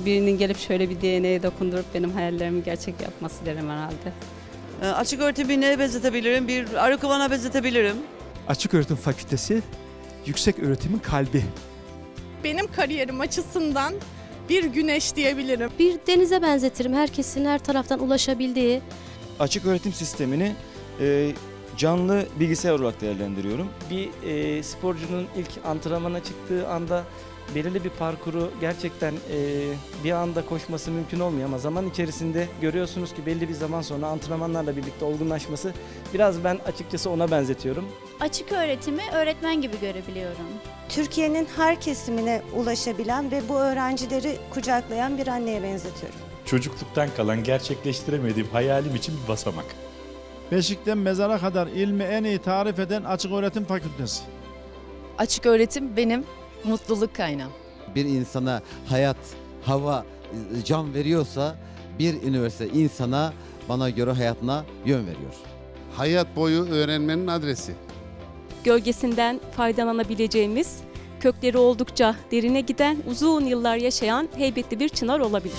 birinin gelip şöyle bir DNA'ya dokundurup benim hayallerimi gerçek yapması derim herhalde. Ee, Açık öğretimi neye benzetebilirim? Bir arı kovan'a benzetebilirim. Açık Öğretim Fakültesi yüksek öğretimin kalbi. benim kariyerim açısından bir güneş diyebilirim. Bir denize benzetirim. Herkesin her taraftan ulaşabildiği, Açık öğretim sistemini e, canlı bilgisayar olarak değerlendiriyorum. bir e, sporcunun ilk antrenmana çıktığı anda belirli bir parkuru gerçekten e, bir anda koşması mümkün olmuyor ama zaman içerisinde görüyorsunuz ki belli bir zaman sonra antrenmanlarla birlikte olgunlaşması biraz ben açıkçası ona benzetiyorum. Açık öğretimi öğretmen gibi görebiliyorum. Türkiye'nin her kesimine ulaşabilen ve bu öğrencileri kucaklayan bir anneye benzetiyorum. çocukluktan kalan gerçekleştiremediğim hayalim için bir basamak. Beşik'ten mezara kadar ilmi en iyi tarif eden Açık Öğretim Fakültesi. Açık öğretim benim mutluluk kaynağım. bir insana hayat, hava, can veriyorsa bir üniversite insana bana göre hayatına yön veriyor. Hayat boyu öğrenmenin adresi. Gölgesinden faydalanabileceğimiz, kökleri oldukça derine giden, uzun yıllar yaşayan heybetli bir çınar olabilir.